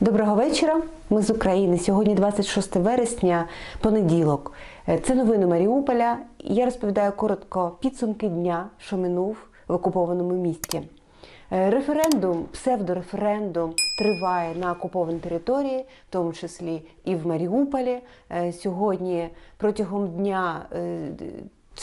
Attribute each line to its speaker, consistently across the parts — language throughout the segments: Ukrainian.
Speaker 1: Доброго вечора. Ми з України. Сьогодні 26 вересня, понеділок. Е, Це новини Маріуполя. Я розповідаю коротко підсумки дня, що минув в окупованому місті. Е, Референдум, псевдореферендум триває на окупованій території, в тому числі і в Маріуполі. Е, Сьогодні протягом дня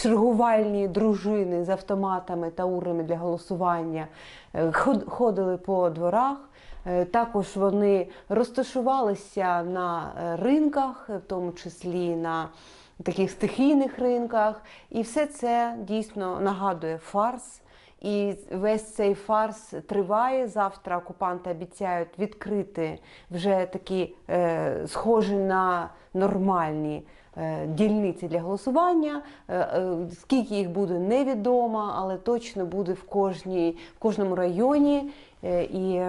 Speaker 1: чергувальні дружини з автоматами та урнами для голосування е, ход- ходили по дворах. Е, Також вони розташувалися на е, ринках, в тому числі на таких стихійних ринках. І все це дійсно нагадує фарс. І весь цей фарс триває. Завтра окупанти обіцяють відкрити вже такі е, схожі на нормальні дільниці для голосування. Е, е, скільки їх буде, невідомо, але точно буде в, кожній, в кожному районі. Е, І,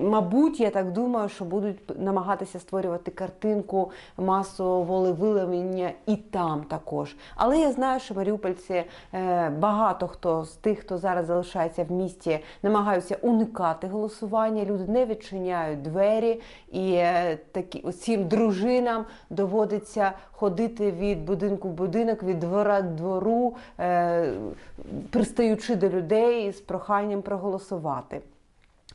Speaker 1: мабуть, я так думаю, що будуть намагатися створювати картинку масового волевиявлення і там також. Але я знаю, що маріупольці е, багато хто з тих, хто зараз залишається в місті, намагаються уникати голосування. Люди не відчиняють двері, і е, такі цим дружинам доводиться ходити від будинку в будинок, від двора до двору, е, пристаючи до людей з проханням проголосувати.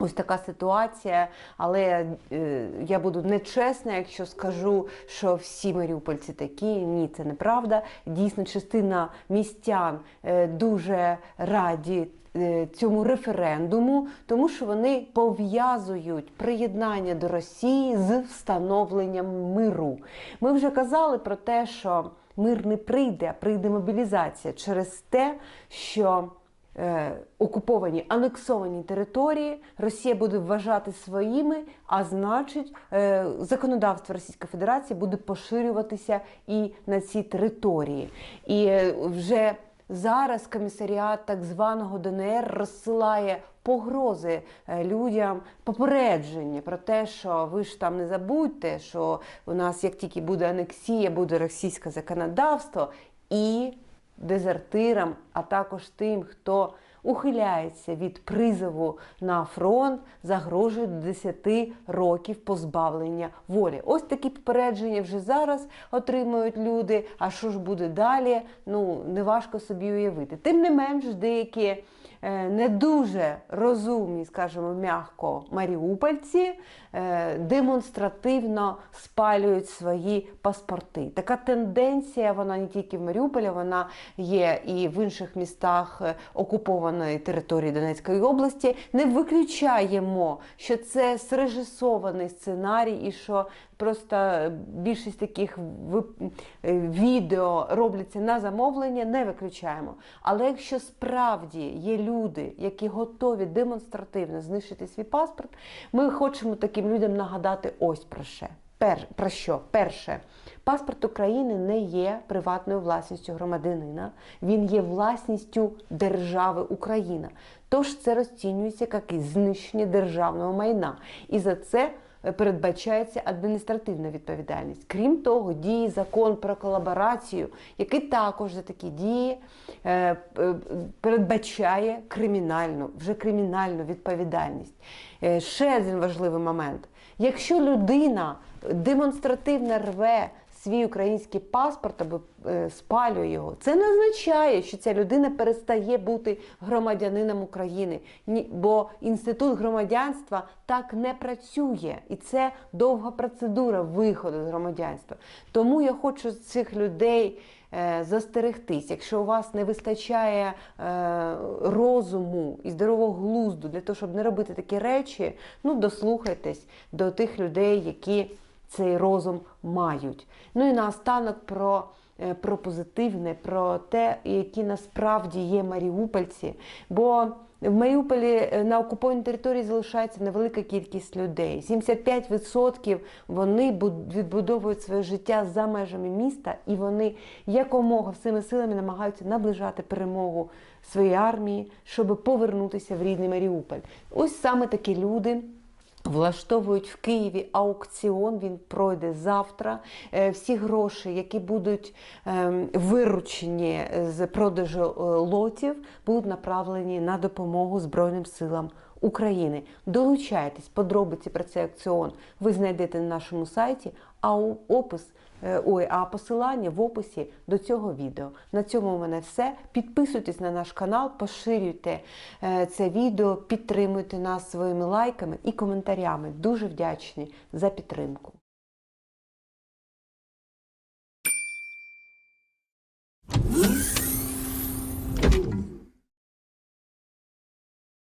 Speaker 1: Ось така ситуація, але е, я буду нечесна, якщо скажу, що всі маріупольці такі. Ні, це неправда. Дійсно, частина містян е, дуже раді. е, Цьому референдуму, тому що вони пов'язують приєднання до Росії з встановленням миру. Ми вже казали про те, що мир не прийде, а прийде мобілізація через те, що окуповані анексовані території Росія буде вважати своїми, а значить, е, законодавство Російської Федерації буде поширюватися і на ці території. І е, вже зараз комісаріат так званого ДНР розсилає погрози е, людям, попередження про те, що ви ж там не забудьте, що у нас як тільки буде анексія, буде російське законодавство і дезертирам, а також тим, хто ухиляється від призову на фронт, загрожує до 10 років позбавлення волі. Ось такі попередження вже зараз отримують люди. А що ж буде далі? Ну неважко собі уявити. Тим не менш, деякі не дуже розумні, скажімо, м'яко маріупольці е, демонстративно спалюють свої паспорти. Така тенденція, вона не тільки в Маріуполі, вона є і в інших містах е, окупованої території Донецької області. Не виключаємо, що це срежисований сценарій, і що просто більшість таких е, відео робляться на замовлення, не виключаємо. Але якщо справді є люди, які готові демонстративно знищити свій паспорт, ми хочемо таким людям нагадати ось про що. Пер, про що? Перше, паспорт України не є приватною власністю громадянина, він є власністю держави Україна. Тож це розцінюється як знищення державного майна. І за це передбачається адміністративна відповідальність. Крім того, діє закон про колаборацію, який також за такі дії е, е, передбачає кримінальну, вже кримінальну відповідальність. Е, Ще один важливий момент. Якщо людина демонстративно рве свій український паспорт або е, спалює його, це не означає, що ця людина перестає бути громадянином України. Бо інститут громадянства так не працює, і це довга процедура виходу з громадянства. Тому я хочу цих людей. е, Застерегтись, якщо у вас не вистачає е, розуму і здорового глузду для того, щоб не робити такі речі, ну дослухайтесь до тих людей, які цей розум мають. Ну і наостанок про, е, про про те, які насправді є маріупольці. Бо в Маріуполі е, на окупованій території залишається невелика кількість людей. 75% вони відбудовують своє життя за межами міста, і вони якомога всіми силами намагаються наближати перемогу своєї армії, щоб повернутися в рідний Маріуполь. Ось саме такі люди. Влаштовують в Києві аукціон, він пройде завтра. Е, Всі гроші, які будуть ем, виручені з продажу е, лотів, будуть направлені на допомогу Збройним силам України. Долучайтесь, подробиці про цей акціон ви знайдете на нашому сайті, а опис. е, Ой, а посилання в описі до цього відео. На цьому в мене все. Підписуйтесь на наш канал, поширюйте е, це відео, підтримуйте нас своїми лайками і коментарями. Дуже вдячні за підтримку.